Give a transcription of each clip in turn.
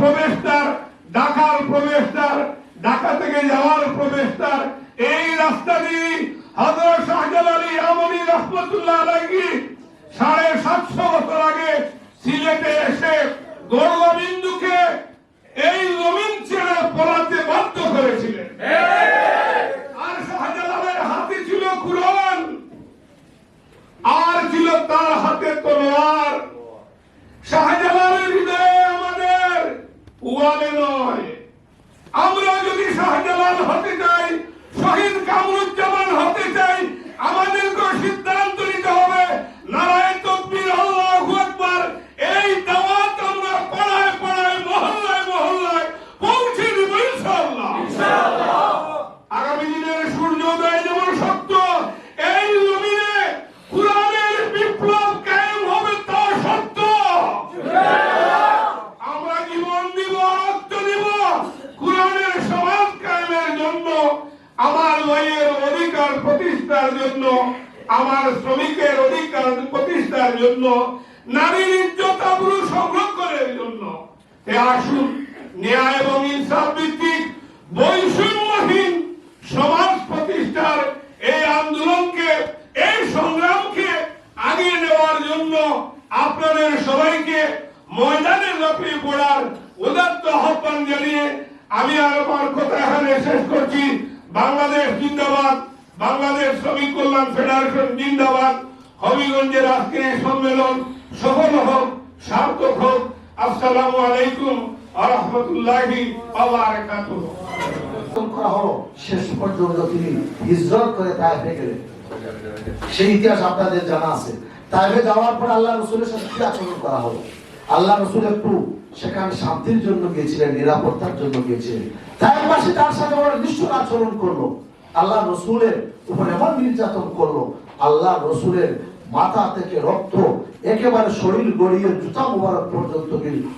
প্রবেশদ্বার, ঢাকার প্রবেশদ্বার, ঢাকা থেকে যাওয়ার প্রবেশদ্বার। এই রাস্তা দিয়ে হজরত শাহজালাল আমনি রহমতুল্লাহ আলাইহি সাড়ে সাতশো বছর আগে সিলেটে এসে গৌরবিন্দুকে এই জমিন ছেড়ে পলাতে বাধ্য করেছিলেন। আর শাহজালালের হাতে ছিল কুরআন, আর ছিল তার হাতে তলোয়ার। শাহজালালের ওয়ালে নয়। আমরা যদি শাহজালাল হতে চাই শহীদ কামরুজ্জামান হতে চাই আমাদেরকে সিদ্ধান্ত নিতে হবে নারায়ণ তকবীর আল্লাহু আকবার এই দাওয়াত আমরা পাড়ায় পাড়ায় মহল্লায় মহল্লায় পৌঁছে দেব ইনশাআল্লাহ আগামী দিনের সূর্যোদয় যেমন সত্য এই জমিনে কোরআনের বিপ্লব কায়েম হবে তা সত্য আমরা জীবন দিব রক্ত দিব কোরআনের সমাজ কায়েমের জন্য আমার ভাইয়ের অধিকার প্রতিষ্ঠার জন্য আমার শ্রমিকের অধিকার প্রতিষ্ঠার জন্য নারীর ইজ্জত আবরু সংরক্ষণের জন্য এ আসুন ন্যায় এবং ইনসাফ ভিত্তিক বৈষম্যহীন সমাজ প্রতিষ্ঠার এই আন্দোলনকে এই সংগ্রামকে আগিয়ে নেওয়ার জন্য আপনাদের সবাইকে ময়দানে ঝাঁপিয়ে পড়ার উদাত্ত আহ্বান জানিয়ে আমি আর আমার কথা এখানে শেষ করছি বাংলাদেশ জিন্দাবাদ বাংলাদেশ শ্রমিক কল্যাণ ফেডারেশন জিন্দাবাদ হবিগঞ্জের আজকের এই সম্মেলন সফল হোক সার্থক হোক আসসালামু আলাইকুম আ সেই ইতিহাস আপনাদের জানা আছে। যাওয়ার পর আল্লাহ রসুলের সাথে কি আচরণ করা হলো? আল্লাহ রসুল একটু সেখানে শান্তির জন্য গিয়েছিলেন, নিরাপত্তার জন্য গিয়েছিলেন। পাশে তার সাথে ওরা নিষ্ঠুর আচরণ করল। আল্লাহ রসুলের উপর এমন নির্যাতন করল। আল্লাহ রসুলের মাথা থেকে রক্ত, একেবারে শরীর গড়িয়ে জুতা মুবারক পর্যন্ত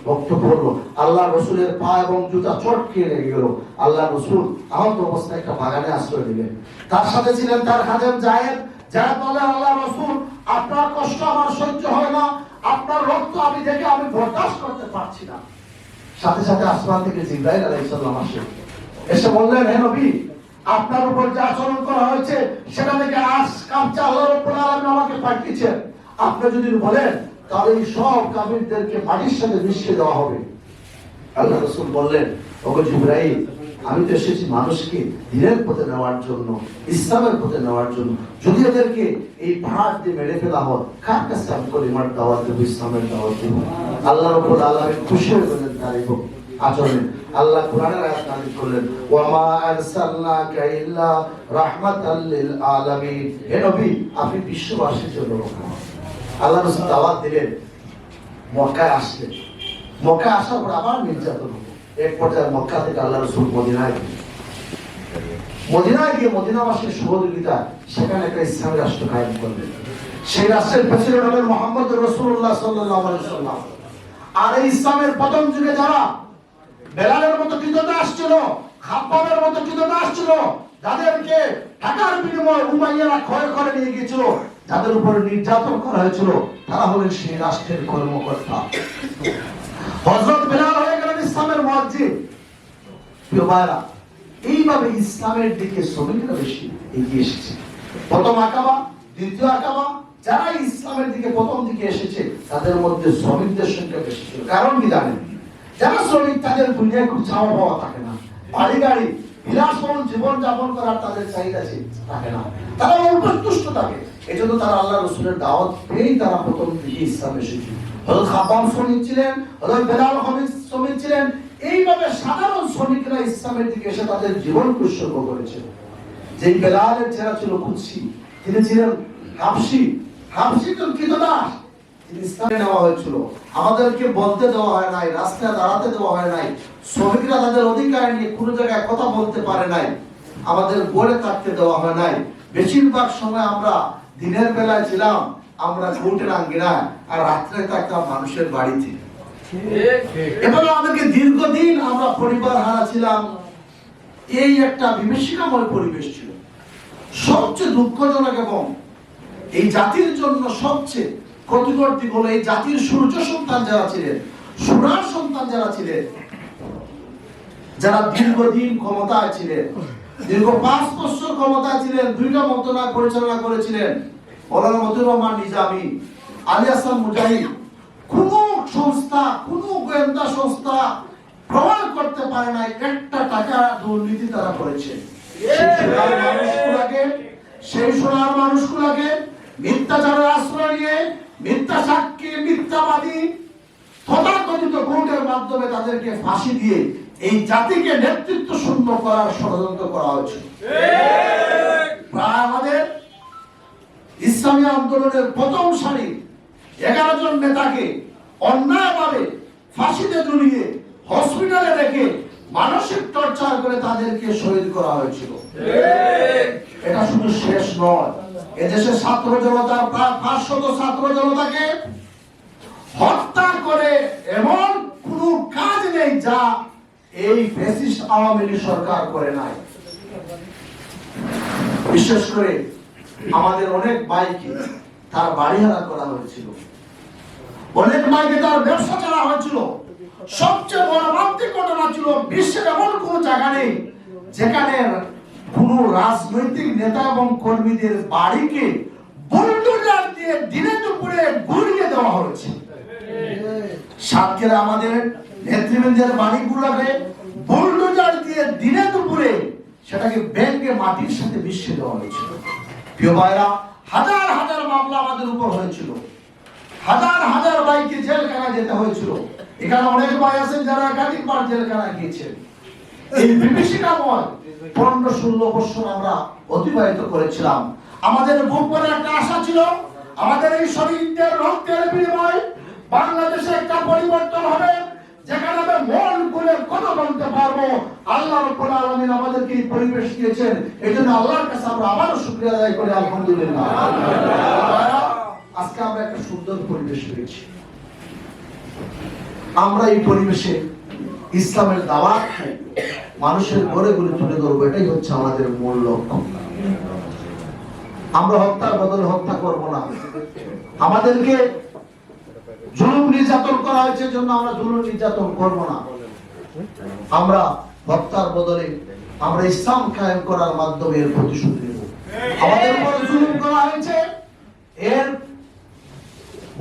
রক্ত পড়ল। আল্লাহ রসুলের পা এবং জুতা চটকে লেগে গেল। আল্লাহ রসুল আহত অবস্থায় একটা বাগানে আশ্রয় দিলেন তার সাথে ছিলেন তার খাদেম জায়েদ। যারা বলে, আল্লাহ রসুল, আপনার কষ্ট আমার সহ্য হয় না। আপনার রক্ত আমি দেখে আমি বরদাস্ত করতে পারছি না। সাথে সাথে আসমান থেকে জিব্রাইল আলাইহিস সালাম আসে। এসে বললেন, হে নবী আপনার উপর যে আচরণ করা হয়েছে, সেটা থেকে আজ আল্লাহ রাব্বুল আলামিন আমাকে পাঠিয়েছেন। আপনি যদি বলেন, তাহলে এই সব কাফিরদেরকে মাটির সাথে মিশিয়ে দেওয়া হবে। আল্লাহ রসুল বললেন, ওগো জিব্রাইল, আমি তো এসেছি মানুষকে দিনের পথে নেওয়ার জন্য, ইসলামের পথে নেওয়ার জন্য। যদি এদেরকে এই পাহাড় দিয়ে মেরে ফেলা হয়, কার কাছে আমি কলিমার দাওয়াত দেবো, ইসলামের দাওয়াত দেবো? আল্লাহ রব্বুল আলামিন খুশি হয়ে গেলেন তার এই আচরণে আল্লাহ কোরআনের আয়াত নাযিল করলেন, ওয়ামা আরসালনাকা ইল্লা রাহমাতাল লিল আলামিন। হে নবী, আপনি বিশ্ববাসীর জন্য আল্লাহ রাসূল দাওয়াত দিলেন, মক্কায় আসলেন। মক্কা আসার পর আবার নির্যাতন হলো। এক পর্যায়ে মক্কা থেকে আল্লাহ রসুল মদিনায় গেলেন। মদিনায় গিয়ে মদিনাবাসীর সহযোগিতা, সেখানে একটা ইসলামী রাষ্ট্র কায়েম করলেন। সেই রাষ্ট্রের প্রেসিডেন্ট হলেন মোহাম্মদ রসুল্লাহ সাল্লাহ সাল্লাম আর এই ইসলামের প্রথম যুগে যারা বেলালের মতো কৃতজ্ঞতা আসছিল খাপ্পাবের মতো কৃতজ্ঞতা আসছিল, যাদেরকে টাকার বিনিময়ে উমাইয়ারা ক্ষয় করে নিয়ে গিয়েছিল, যাদের উপর নির্যাতন করা হয়েছিল, তারা হলেন সেই রাষ্ট্রের কর্মকর্তা। হজরত বেলাল হয়ে গেলেন ইসলামের মসজিদ প্রিয় ভাইরা এইভাবে ইসলামের দিকে শ্রমিকরা বেশি এগিয়ে এসেছে। প্রথম আকাবা, দ্বিতীয় আকাবা যারা ইসলামের দিকে প্রথম দিকে এসেছে, তাদের মধ্যে শ্রমিকদের সংখ্যা বেশি ছিল। কারণ কি জানেন? যারা শ্রমিক, তাদের দুনিয়ায় খুব চাওয়া পাওয়া থাকে না। বাড়ি গাড়ি বিলাসবহুল জীবন যাপন করার তাদের চাহিদা থাকে না। তারা অল্পতুষ্ট থাকে। এই জন্য তারা আল্লাহ রসুলের দাওয়াত পেয়েই তারা প্রথম দিকে ইসলাম এসেছিল। হযরত খাব্বাব শ্রমিক ছিলেন, হযরত বেলাল হমিদ শ্রমিক ছিলেন। এইভাবে সাধারণ শ্রমিকরা ইসলামের দিকে এসে তাদের জীবন উৎসর্গ করেছে। যেই বেলালের চেহারা ছিল কুৎসি, তিনি ছিলেন হাফসি। হাফসি তো কৃতদাস। নেওয়া হয়েছিল। আমাদেরকে বলতে দেওয়া হয় নাই, রাস্তায় দাঁড়াতে দেওয়া হয় নাই। শ্রমিকরা তাদের অধিকার নিয়ে কোনো জায়গায় কথা বলতে পারে নাই। আমাদের বলে থাকতে দেওয়া হয় নাই। বেশিরভাগ সময় আমরা দিনের বেলায় ছিলাম, আমরা আঙ্গিনায়, আর রাত্রে থাকতাম মানুষের বাড়িতে। এভাবে আমাদেরকে দীর্ঘদিন আমরা পরিবার হারা ছিলাম। এই একটা বিভীষিকাময় পরিবেশ ছিল। সবচেয়ে দুঃখজনক এবং এই জাতির জন্য সবচেয়ে ক্ষতিকর দিক হলো এই জাতির সূর্য সন্তান যারা ছিলেন, সুরার সন্তান যারা ছিলেন, যারা দীর্ঘদিন ক্ষমতায় ছিলেন, দীর্ঘ পাঁচ বছর ক্ষমতায় ছিলেন দুইটা মন্ত্রণালয় পরিচালনা করেছিলেন, মৌলানা মতিউর রহমান নিজামী, আলী হাসান মুজাহিদ, কোন সংস্থা, কোন গোয়েন্দা সংস্থা প্রমাণ করতে পারে না একটা টাকা দুর্নীতি তারা করেছে। সেই সোনার মানুষগুলাকে, সেই সোনার মানুষগুলাকে মিথ্যাচারের আশ্রয় নিয়ে মিথ্যা সাক্ষী মিথ্যাবাদী তথাকথিত কোর্টের মাধ্যমে তাদেরকে ফাঁসি দিয়ে এই জাতিকে নেতৃত্ব শূন্য করার ষড়যন্ত্র করা হয়েছে। আমাদের ইসলামী আন্দোলনের প্রথম সারি এগারো জন নেতাকে অন্যায়ভাবে ফাঁসিতে ঝুলিয়ে হসপিটালে রেখে মানসিক টর্চার করে তাদেরকে শহীদ করা হয়েছিল। এটা শুধু শেষ নয় এদেশের ছাত্র জনতার প্রায় পাঁচশত ছাত্র জনতাকে হত্যা করে এমন কোন কাজ নেই যা এই ফ্যাসিস্ট আওয়ামী লীগ সরকার করে নাই। বিশেষ করে আমাদের অনেক ভাইকে তার বাড়ি হারা করা হয়েছিল। অনেক ভাইকে তার ব্যবসা চালা হয়েছিল। সবচেয়ে বড় মর্মান্তিক ঘটনা ছিল বিশ্বের এমন কোন জায়গা নেই যেখানে কোন রাজনৈতিক নেতা এবং কর্মীদের বাড়িকে বুলডোজার দিয়ে দিনে দুপুরে গুড়িয়ে দেওয়া হয়েছে। সাতক্ষীরা আমাদের নেতৃবৃন্দের বাড়িগুলোকে বুলডোজার দিয়ে দিনে দুপুরে সেটাকে ব্যাংকে মাটির সাথে মিশিয়ে দেওয়া হয়েছিল। প্রিয় ভাইরা, হাজার হাজার মামলা আমাদের উপর হয়েছিল। হাজার হাজার ভাইকে জেলখানা যেতে হয়েছিল। এখানে অনেক ভাই আছেন যারা একাধিকবার জেলখানা গিয়েছেন। এই বিভীষিকাময় পনেরো ষোলো বছর আমরা অতিবাহিত করেছিলাম। আমাদের বুকপরে একটা আশা ছিল, আমাদের এই শরীরের রক্তের বিনিময় বাংলাদেশে একটা পরিবর্তন হবে, যেখানে মন কথা বলতে পারব। আল্লাহ রব্বুল আলামিন আমাদেরকে এই পরিবেশ দিয়েছেন এই জন্য আল্লাহর কাছে আমরা শুকরিয়া আদায় করি, আলহামদুলিল্লাহ। আজকে আমরা একটা সুন্দর পরিবেশ পেয়েছি আমরা এই পরিবেশে ইসলামের দাওয়াত মানুষের ঘরে ঘরে তুলে ধরবো, এটাই হচ্ছে আমাদের মূল লক্ষ্য। আমরা হত্যার বদলে হত্যা করব না। আমাদেরকে জুলুম নির্যাতন করা হয়েছে জন্য আমরা জুলুম নির্যাতন করব না। আমরা হত্যার বদলে আমরা ইসলাম কায়েম করার মাধ্যমে এর প্রতিশোধ নেব। আমাদের উপর জুলুম করা হয়েছে, এর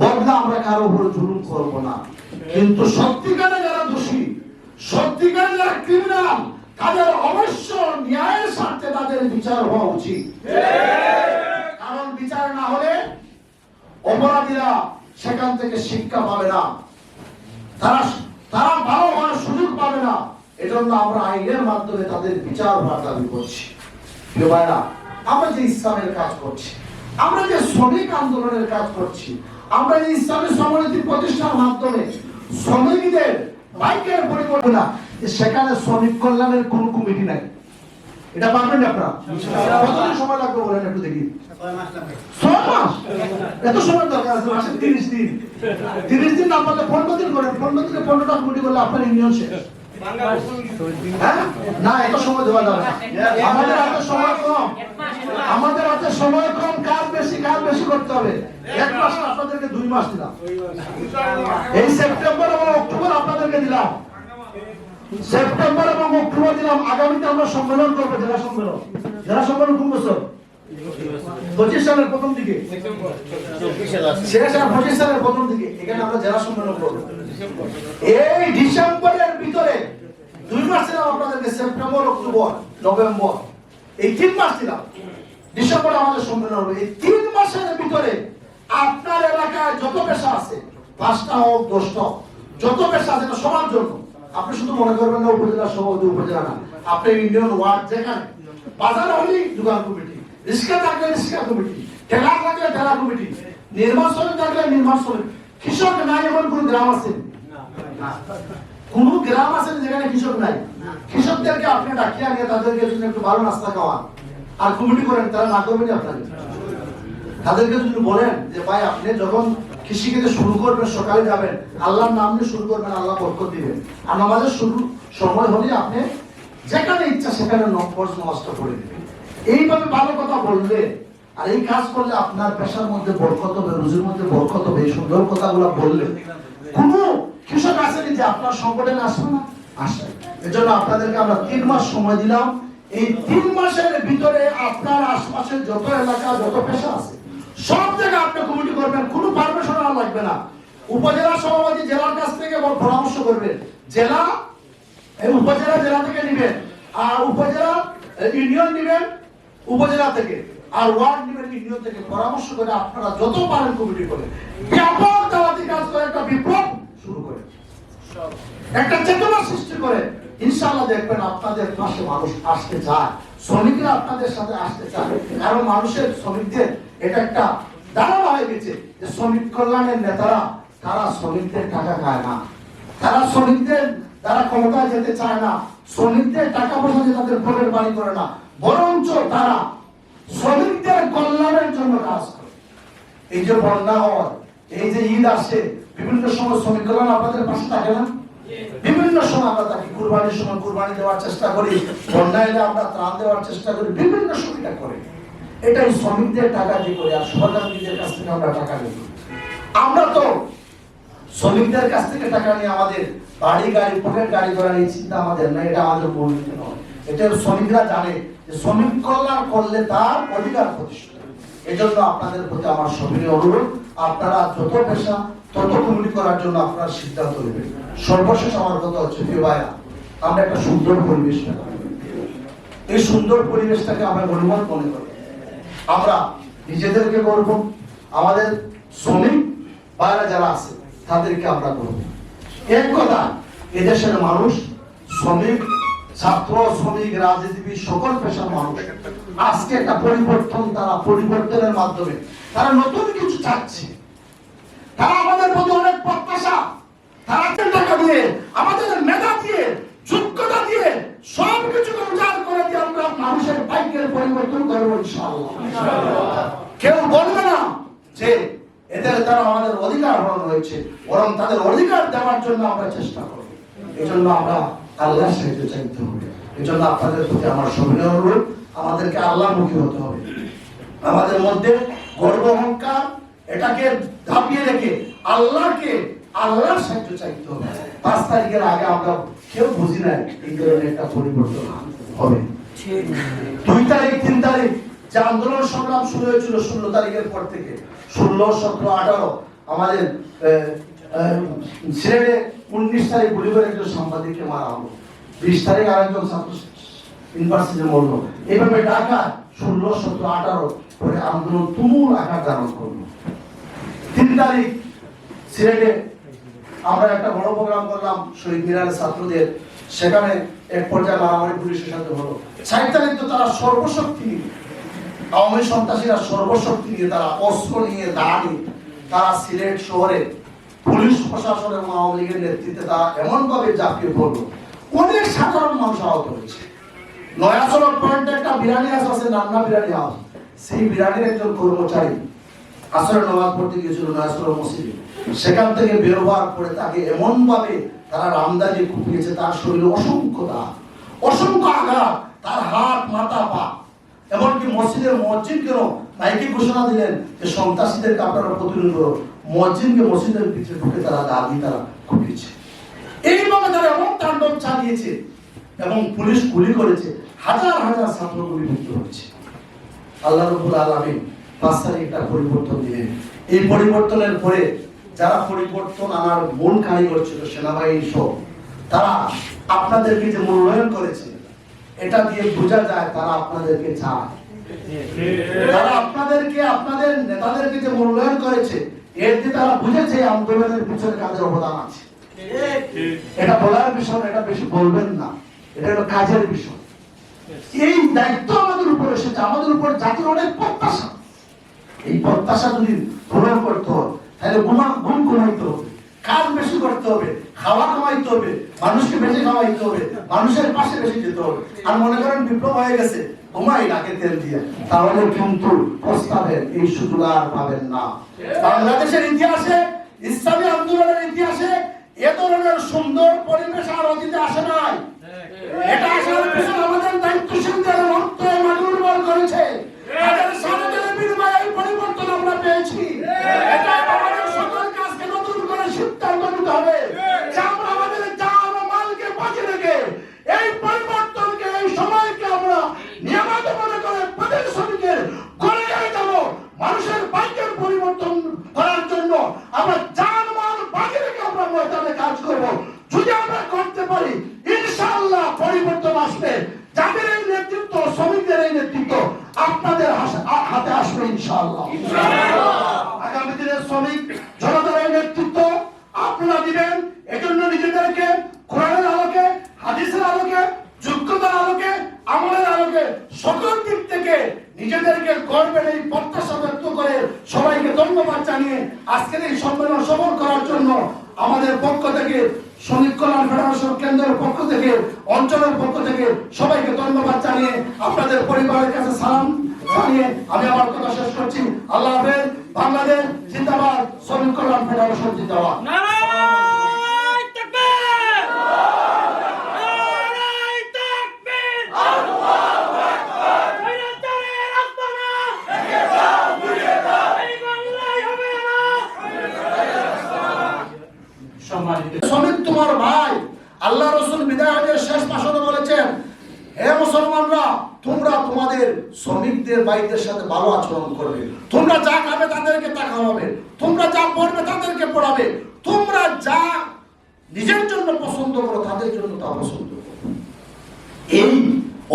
বদলা আমরা কারও উপর জুলুম করব না। কিন্তু সত্যিকারে যারা দোষী সত্যিকারে যারা ক্রিমিনাল তাদের অবশ্য ন্যায়ের স্বার্থে তাদের বিচার হওয়া উচিত। কারণ বিচার না হলে অপরাধীরা সেখান থেকে শিক্ষা পাবে না। তারা তারা ভালো হওয়ার সুযোগ পাবে না। এজন্য আমরা আইনের মাধ্যমে তাদের বিচার হওয়ার দাবি করছি। আমরা যে ইসলামের কাজ করছি, আমরা যে শ্রমিক আন্দোলনের কাজ করছি, আমরা যে ইসলামী সমনীতি প্রতিষ্ঠার মাধ্যমে শ্রমিকদের বাইকের পরিকল্পনা সেখানে শ্রমিক কল্যাণের কোন কমিটি নাই। এটা পারবেন আপনারা? কতদিন সময় লাগবে বলেন একটু দেখি। এত সময় দরকার আছে তিরিশ দিন। তিরিশ দিন না পনেরো দিন করেন, পনেরো দিনে পনেরোটা কমিটি করলে আপনার ইউনিয়ন শেষ? না এত সময় দেওয়া যাবে আমাদের হাতে সময় কম। আমাদের হাতে সময় কম কাজ বেশি কাজ বেশি করতে হবে। এক মাস আপনাদেরকে দুই মাস দিলাম। এই সেপ্টেম্বর এবং অক্টোবর আপনাদেরকে দিলাম। সেপ্টেম্বর এবং অক্টোবর দিলাম। আগামীতে আমরা সম্মেলন করব জেলা সম্মেলন। জেলা সম্মেলন কোন বছর? পঁচিশ সালের প্রথম দিকে। শেষ আর পঁচিশ সালের প্রথম দিকে। এখানে আমরা জেলা সম্মেলন করব। এই ডিসেম্বরের ভিতরে দুই মাস ছিলাম আপনাদেরকে সেপ্টেম্বর, অক্টোবর, নভেম্বর। এই তিন মাস ছিলাম। ডিসেম্বরে আমাদের সম্মেলন হবে। এই তিন মাসের ভিতরে আপনার এলাকায় যত পেশা আছে, পাঁচটা হোক, দশটা হোক, যত পেশা আছে সবার জন্য। আপনি শুধু মনে করবেন না, উপজেলা সভাপতি, উপজেলা না। আপনি ইউনিয়ন ওয়ার্ড যেখানে, বাজার হলেই দোকান কমিটি, রিক্সা থাকলে রিক্সা কমিটি, ঠেলা থাকলে ঠেলা কমিটি নির্মাণ শ্রমিক থাকলে নির্মাণ শ্রমিক কৃষক নাই এমন কোন গ্রাম আছে? কোন গ্রাম আছে যেখানে কৃষক নাই? কৃষকদেরকে আপনি ডাকিয়ে আনিয়ে তাদেরকে একটু ভালো নাস্তা খাওয়ান আর কমিটি করেন তারা না করবেন আপনাকে। তাদেরকে যদি বলেন যে ভাই আপনি যখন কৃষিকাজে শুরু করবেন সকালে যাবেন আল্লাহর নাম নিয়ে শুরু করবেন আল্লাহ বরকত দিবেন। আর আমাদের শুরু সময় হলে আপনি যেখানে ইচ্ছা সেখানে নম্বর নষ্ট করে দিবেন এইভাবে ভালো কথা বললে আর এই কাজ করলে আপনার পেশার মধ্যে বরকত হবে রুজির মধ্যে বরকত হবে এই সুন্দর কথাগুলো বললে কোনো কৃষক যে আপনার না? এজন্য আপনাদেরকে আমরা তিন মাস সময় দিলাম। এই তিন মাসের ভিতরে আপনার আশপাশের যত এলাকা, যত পেশা আছে, সব জায়গায় আপনি কমিটি করবেন। কোনো পারমিশন আর লাগবে না। উপজেলা সভাপতি জেলার কাছ থেকে পরামর্শ জেলা উপজেলা জেলা থেকে নিবেন, আর উপজেলা ইউনিয়ন নিবেন উপজেলা থেকে, আর ওয়ার্ড নিবেন ইউনিয়ন থেকে। পরামর্শ করে আপনারা যত পারেন কমিটি করে ব্যাপক দাওয়াতি কাজ করে একটা একটা চেতনা সৃষ্টি করে ইনশাআল্লাহ দেখবেন আপনাদের পাশে মানুষ আসতে চায়। শ্রমিকরা আপনাদের সাথে আসতে চায়। কারণ মানুষের শ্রমিকদের এটা একটা ধারণা হয়ে গেছে যে শ্রমিক কল্যাণের নেতারা, তারা শ্রমিকদের টাকা খায় না। তারা শ্রমিকদের তারা ক্ষমতায় যেতে চায় না। শ্রমিকদের টাকা পয়সা দিয়ে তাদের ভোটের বাড়ি করে না। বরঞ্চ তারা শ্রমিকদের কল্যাণের জন্য কাজ করে। এই যে বন্যা হয়, এই যে ঈদ আসে বিভিন্ন সময় শ্রমিক কল্যাণ আপনাদের পাশে থাকে না? বিভিন্ন সময় আমরা তাকে কুরবানির সময় কুরবানি দেওয়ার চেষ্টা করি বন্যা এলে আমরা ত্রাণ দেওয়ার চেষ্টা করি, বিভিন্ন সুবিধা করে। এটাই শ্রমিকদের টাকা দিয়ে করে আর সরকারদের কাছ থেকে আমরা টাকা নিই। আমরা তো শ্রমিকদের কাছ থেকে টাকা নিয়ে আমাদের বাড়ি গাড়ি, পকেট গাড়ি করার এই চিন্তা আমাদের না এটা আমাদের মূল নয়। এটা শ্রমিকরা জানে যে শ্রমিক কল্যাণ করলে তার অধিকার প্রতিষ্ঠা। এজন্য আপনাদের প্রতি আমার সবিনয় অনুরোধ। আপনারা যত পেশা তত করার জন্য আপনারা সিদ্ধান্ত নেবেন। সর্বশেষ আমার কথা হচ্ছে, প্রিয় ভাইরা আমরা একটা সুন্দর পরিবেশ এই সুন্দর পরিবেশটাকে আমরা গণিমত মনে করি। আমরা নিজেদেরকে করব আমাদের শ্রমিক ভাইরা যারা আছে, তাদেরকে আমরা করব এক কথা, এদেশের মানুষ শ্রমিক, ছাত্র, শ্রমিক, রাজনীতিবিদ, সকল পেশার মানুষ। আজকে একটা পরিবর্তন, তারা পরিবর্তনের মাধ্যমে তারা নতুন কিছু চাচ্ছে। তারা আমাদের প্রতি অনেক প্রত্যাশা। তারা টাকা দিয়ে, আমাদের মেধা দিয়ে, যোগ্যতা দিয়ে সব কিছু উজাড় করে দিয়ে আমরা মানুষের ভাগ্যের পরিবর্তন করব কেউ বলবে না যে এদের দ্বারা আমাদের অধিকার হরণ হয়েছে, বরং তাদের অধিকার দেওয়ার জন্য আমরা চেষ্টা করব। এই জন্য আমরা আল্লাহর সাহায্য চাইতে হবে। এই জন্য আপনাদের প্রতি আমার সবিনয় অনুরোধ, আমাদেরকে আল্লাহমুখী হতে হবে। আমাদের মধ্যে গর্ব, অহংকার এটাকে ধাপিয়ে রেখে আল্লাহকে আল্লাহর সাহায্য চাইতে হবে। পাঁচ তারিখের আগে আমরা কেউ বুঝি নাই এই ধরনের একটা পরিবর্তন হবে। দুই তারিখ, তিন তারিখ, যে আন্দোলন সংগ্রাম শুরু হয়েছিল ষোলো তারিখের পর থেকে। ষোলো, সতেরো, আঠারো, আমাদের সিলেটে উনিশ তারিখ গুলি করে একজন সাংবাদিককে মারা হলো। বিশ তারিখ আরেকজন ছাত্র ইউনিভার্সিটি মরলো। এইভাবে ঢাকা ষোলো, সতেরো, আঠারো পরে আন্দোলন তুমুল আকার ধারণ করল। তারিখ সিলেটে আমরা একটা বড় প্রোগ্রাম করলাম শহীদ মিনারের ছাত্রদের। সেখানে এক পর্যায়ে মারামারি পুলিশের সাথে হলো। ষাট তো তারা সর্বশক্তি আওয়ামী সন্ত্রাসীরা সর্বশক্তি নিয়ে, তারা অস্ত্র নিয়ে দাঁড়িয়ে তারা সিলেট শহরে পুলিশ প্রশাসন এবং আওয়ামী লীগের নেতৃত্বে তারা এমন ভাবে ঝাঁপিয়ে পড়ল। অনেক সাধারণ মানুষ আহত হয়েছে। নয়াচরণ পয়েন্টে একটা বিরিয়ানি হাউস আছে নান্না বিরিয়ানি হাউস। সেই বিরিয়ানির একজন কর্মচারী আসলে নামাজ পড়তে গিয়েছিল নয়াচরণ মসজিদে। সেখান থেকে বের হওয়ার পরে তাকে এমন ভাবে তারা রামদানি কুপিয়েছে তার শরীরে অসংখ্য দাগ, অসংখ্য আঘাত, তার হাত, মাথা, পা। এমনকি মসজিদের মসজিদকেও নাইকে ঘোষণা দিলেন যে সন্ত্রাসীদেরকে আপনারা প্রতিরোধ করো মসজিদকে মসজিদের পিছনে ঢুকে তারা দাগি তারা কুপিয়েছে এইভাবে তারা এমন তাণ্ডব চালিয়েছে এবং পুলিশ গুলি করেছে, হাজার হাজার ছাত্র গুলি মৃত্যু হয়েছে। আল্লাহ রবুল আলমী একটা পরিবর্তন দিলেন। এই পরিবর্তনের পরে যারা পরিবর্তন আনার মূল কারিগর ছিল সেনাবাহিনী তারা আপনাদেরকে যে করেছে, এটা দিয়ে বোঝা যায় তারা আপনাদেরকে চায়। তারা আপনাদেরকে, আপনাদের নেতাদেরকে যে করেছে, এর তারা বুঝেছে আন্দোলনের পিছনে কাজের অবদান আছে। এটা বলার বিষয়, এটা বেশি বলবেন না। এটা হলো কাজের বিষয়। এই দায়িত্ব আমাদের উপর এসেছে। আমাদের উপর জাতির অনেক প্রত্যাশা। এই প্রত্যাশা যদি পূরণ করতে হয় তাহলে গুণা গুণ কমাইতে হবে। কাজ বেশি করতে হবে খাওয়া কামাইতে হবে মানুষকে বেশি খাওয়াইতে হবে মানুষের পাশে বেশি যেতে হবে। আর মনে করেন বিপ্লব হয়ে গেছে ঘুমাই নাকে তেল দিয়ে। তাহলে কিন্তু প্রস্তাবের এই সুযোগ আর পাবেন না। বাংলাদেশের ইতিহাসে ইসলামী আন্দোলনের ইতিহাসে এ ধরনের সুন্দর পরিবেশ আর অতীতে আসে নাই। এটা আসার পিছনে আমাদের দায়িত্বশীলদের রক্ত মানুর্বর করেছে তাদের সারাদের বিনিময়ে এই পরিবর্তন আমরা পেয়েছি এটা আমাদের সকল কাজকে নতুন করে সিদ্ধান্ত নিতে হবে যে আমরা এই পরিবর্তনকে এই সময়কে আমরা নিয়মিত মনে করে প্রতিটি শ্রমিকের করে নিয়ে যাব মানুষের বাইকের পরিবর্তন করার জন্য আমরা জানমাল বাকি রেখে আমরা ময়দানে কাজ করব যদি আমরা করতে পারি ইনশাআল্লাহ পরিবর্তন আসবে যাদের এই নেতৃত্ব শ্রমিকদের এই নেতৃত্ব আপনাদের হাস- আ- হাতে আসবে ইনশাআল্লাহ আগামী দিনের শ্রমিক জনতার এই নেতৃত্ব আপনারা দিবেন এজন্য নিজেদেরকে কোরআনের আলোকে হাদিসের আলোকে যোগ্যতার আলোকে আমলের আলোকে সকল দিক থেকে গর্বের এই প্রত্যাশা ব্যক্ত করে সবাইকে ধন্যবাদ জানিয়ে আজকের এই সম্মেলন সফল করার জন্য আমাদের পক্ষ থেকে শ্রমিক কল্যাণ ফেডারেশন কেন্দ্রের পক্ষ থেকে, অঞ্চলের পক্ষ থেকে সবাইকে ধন্যবাদ জানিয়ে আপনাদের পরিবারের কাছে সালাম জানিয়ে আমি আমার কথা শেষ করছি। আল্লাহ হাফেজ, বাংলাদেশ জিন্দাবাদ শ্রমিক কল্যাণ ফেডারেশন জিন্দাবাদ। তোমার ভাই, আল্লাহ রসুল বিদায় হজের শেষ বলেছেন, হে মুসলমানরা, তোমরা তোমাদের শ্রমিকদের সাথে ভালো আচরণ করবে। তোমরা যা খাবে তাদেরকে তা খাওয়াবে। তোমরা যা পড়বে তাদেরকে পড়াবে। তোমরা যা নিজের জন্য পছন্দ করো তাদের জন্য তা পছন্দ এই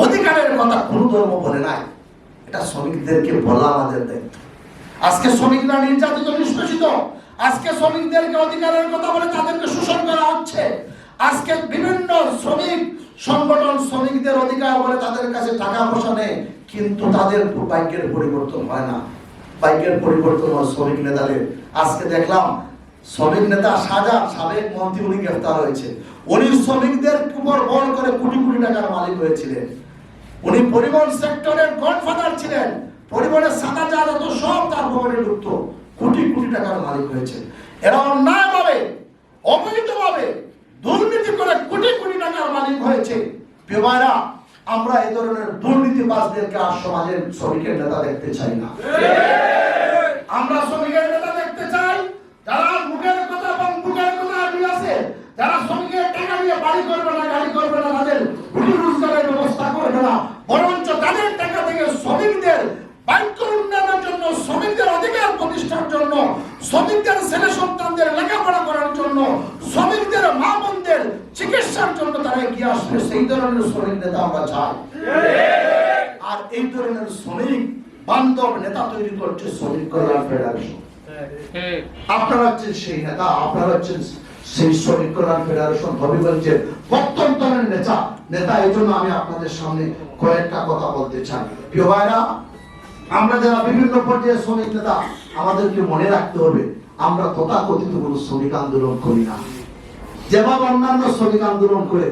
অধিকারের কথা কোন ধর্ম বলে নাই। এটা শ্রমিকদেরকে বলা আমাদের দায়িত্ব। আজকে শ্রমিকরা নির্যাতিত, নিষ্পেষিত। আজকে শ্রমিকদেরকে অধিকারের কথা বলে তাদেরকে শোষণ করা হচ্ছে। আজকে বিভিন্ন শ্রমিক সংগঠন শ্রমিকদের অধিকার বলে তাদের কাছে টাকা পয়সা নেয় কিন্তু তাদের বাইকের পরিবর্তন হয় না। বাইকের পরিবর্তন হয় শ্রমিক নেতাদের। আজকে দেখলাম শ্রমিক নেতা সাজা সাবেক মন্ত্রী উনি গ্রেফতার হয়েছে। উনি শ্রমিকদের উপর বল করে কোটি কোটি টাকার মালিক হয়েছিলেন। উনি পরিবহন সেক্টরের গডফাদার ছিলেন। পরিবহনের সাদা চাল হতো সব তার ভবনে ঢুকতো কোটি কোটি টাকার মালিক হয়েছে। এরা অন্যায়ভাবে অবৈধভাবে, দুর্নীতি করে কোটি কোটি টাকার মালিক হয়েছে। পেমারা আমরা এই ধরনের দুর্নীতিবাজদেরকে আর সমাজের শ্রমিকের নেতা দেখতে চাই না। আমরা শ্রমিকের নেতা দেখতে চাই, যারা মুখের কথা এবং মুখের কথা আছে, যারা শ্রমিকের টাকা নিয়ে বাড়ি করবে না, গাড়ি করবে না, তাদের রুটি রোজগারের ব্যবস্থা করবে না বরঞ্চ তাদের টাকা থেকে শ্রমিকদের বাক্য উন্নয়নের জন্য শ্রমিকদের অধিকার প্রতিষ্ঠার জন্য শ্রমিকদের ছেলে সন্তানদের লেখাপড়া করার জন্য শ্রমিকদের মা বোনদের চিকিৎসার জন্য তারা এগিয়ে আসবে সেই ধরনের শ্রমিক নেতা আমরা চাই। আর এই ধরনের শ্রমিক বান্ধব নেতা তৈরি করছে শ্রমিক কল্যাণ ফেডারেশন। আপনারা হচ্ছেন সেই নেতা আপনারা হচ্ছেন সেই শ্রমিক কল্যাণ ফেডারেশন হবিগঞ্জের প্রত্যন্তরের নেতা নেতা এই জন্য আমি আপনাদের সামনে কয়েকটা কথা বলতে চাই। প্রিয় ভাইরা আমরা যারা বিভিন্ন পর্যায়ে শ্রমিক নেতা আমাদেরকে মনে রাখতে হবে আমরা তথাকথিত কোনো শ্রমিক আন্দোলন করি না। যেভাবে অন্যান্য শ্রমিক আন্দোলন করে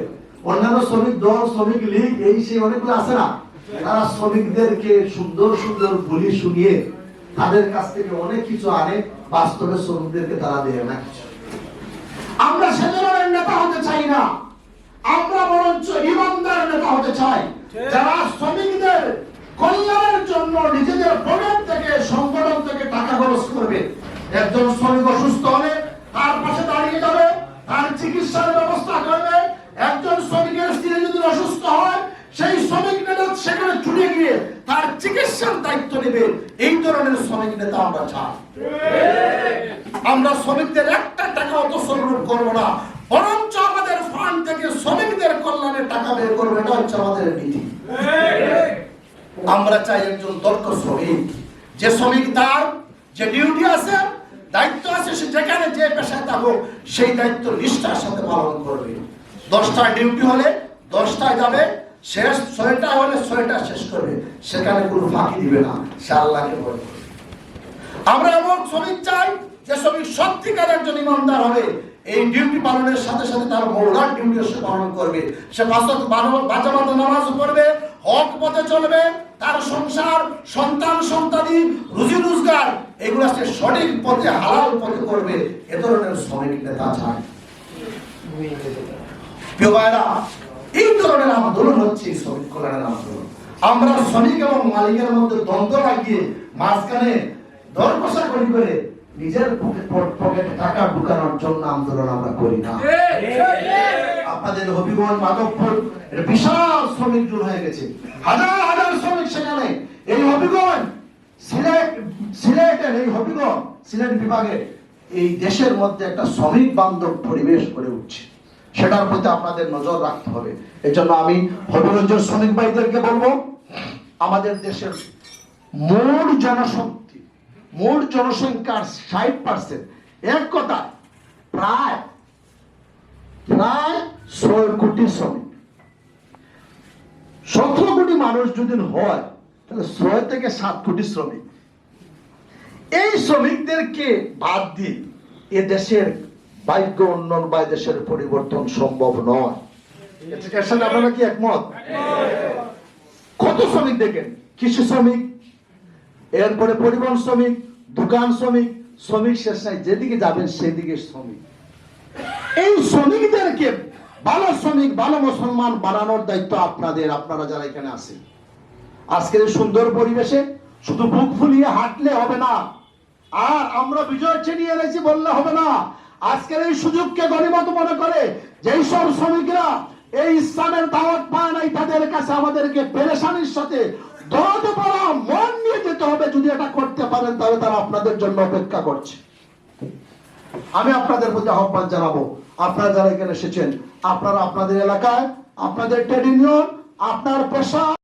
অন্যান্য শ্রমিক দল, শ্রমিক লীগ, এই সেই অনেকগুলো আছে না? তারা শ্রমিকদেরকে সুন্দর সুন্দর বলি শুনিয়ে তাদের কাছ থেকে অনেক কিছু আনে, বাস্তবে শ্রমিকদেরকে তারা দেয় না কিছু। আমরা সে ধরনের নেতা হতে চাই না। আমরা বরঞ্চ ইমানদার নেতা হতে চাই। যারা শ্রমিকদের কল্যাণের জন্য নিজেদের পকেট থেকে, সংগঠন থেকে টাকা খরচ করবে। একজন শ্রমিক অসুস্থ হলে তার পাশে দাঁড়িয়ে যাবে, তার চিকিৎসার ব্যবস্থা করবে একজন শ্রমিকের স্ত্রী যদি অসুস্থ হয়, সেই শ্রমিক নেতা সেখানে ছুটে গিয়ে তার চিকিৎসার দায়িত্ব নেবে। এই ধরনের শ্রমিক নেতা আমরা চাই। আমরা শ্রমিকদের একটা টাকা অপসরণ করব না। বরঞ্চ আমাদের ফান্ড থেকে শ্রমিকদের কল্যাণে টাকা বের করব, এটা হচ্ছে আমাদের নীতি। আমরা চাই একজন দক্ষ শ্রমিক। যে শ্রমিক তার যে ডিউটি আছে, দায়িত্ব আছে, সে যেখানে যে পেশায় থাকুক, সেই দায়িত্ব নিষ্ঠার সাথে পালন করবে। দশটায় ডিউটি হলে দশটায় যাবে, শেষ ছয়টা হলে ছয়টা শেষ করবে। সেখানে কোনো ফাঁকি দিবে না, সে আল্লাহকে ভয় আমরা এমন শ্রমিক চাই যে শ্রমিক সত্যিকার একজন ইমানদার হবে, এই ডিউটি পালনের সাথে সাথে তার মৌলার ডিউটি সে পালন করবে। সে বাজা বাজা নামাজ পড়বে, হক পথে চলবে, তার সংসার, সন্তান, সন্তানি, রুজি রোজগার, এগুলো সে সঠিক পথে, হালাল পথে করবে, এ ধরনের শ্রমিক নেতা চায় প্রিয় ভাইরা এই ধরনের আন্দোলন হচ্ছে শ্রমিক কল্যাণের আন্দোলন। আমরা শ্রমিক এবং মালিকের মধ্যে দ্বন্দ্ব লাগিয়ে মাঝখানে দর কষাকষি করে নিজের পকেটে টাকা ঢুকানোর জন্য আন্দোলন আমরা করি না। আপনাদের হবিগঞ্জ মাধবপুর বিশাল শ্রমিক জুল হয়ে গেছে। হাজার হাজার শ্রমিক সেখানে। এই হবিগঞ্জ সিলেট সিলেটের এই হবিগঞ্জ সিলেট বিভাগে এই দেশের মধ্যে একটা শ্রমিক বান্ধব পরিবেশ গড়ে উঠছে। সেটার প্রতি আপনাদের নজর রাখতে হবে। এই জন্য আমি হবিগঞ্জের শ্রমিক ভাইদেরকে বলব, আমাদের দেশের মোট জনশক্তি মোট জনসংখ্যার ষাট পার্সেন্ট এক কথা প্রায় প্রায় ছয় কোটি শ্রমিক। সতেরো কোটি মানুষ যদি হয়, তাহলে ছয় থেকে সাত কোটি শ্রমিক। এই শ্রমিকদেরকে বাদ দিয়ে এ দেশের ভাগ্য উন্নয়ন বা দেশের পরিবর্তন সম্ভব নয়। আপনারা কি একমত? কত শ্রমিক দেখেন? কৃষি শ্রমিক, এরপরে পরিবহন শ্রমিক, দোকান শ্রমিক শ্রমিক শেষ নাই, যেদিকে যাবেন সেদিকে শ্রমিক। এই শ্রমিকদেরকে ভালো শ্রমিক, ভালো মুসলমান বানানোর দায়িত্ব আপনাদের, আপনারা যারা এখানে আছেন। আজকের সুন্দর পরিবেশে শুধু বুক ফুলিয়ে হাঁটলে হবে না, আর আমরা বিজয় ছিনিয়ে এনেছি বললে হবে না। আজকের এই সুযোগকে গণিমত মনে করে যেই সব শ্রমিকরা এই ইসলামের দাওয়াত পায় নাই, তাদের কাছে আমাদেরকে পেরেশানির সাথে মন নিয়ে যেতে হবে। যদি এটা করতে পারেন, তাহলে তারা আপনাদের জন্য অপেক্ষা করছে। আমি আপনাদের প্রতি আহ্বান জানাব। আপনারা যারা এখানে এসেছেন, আপনারা আপনাদের এলাকায়, আপনাদের ট্রেড ইউনিয়ন, আপনার পেশা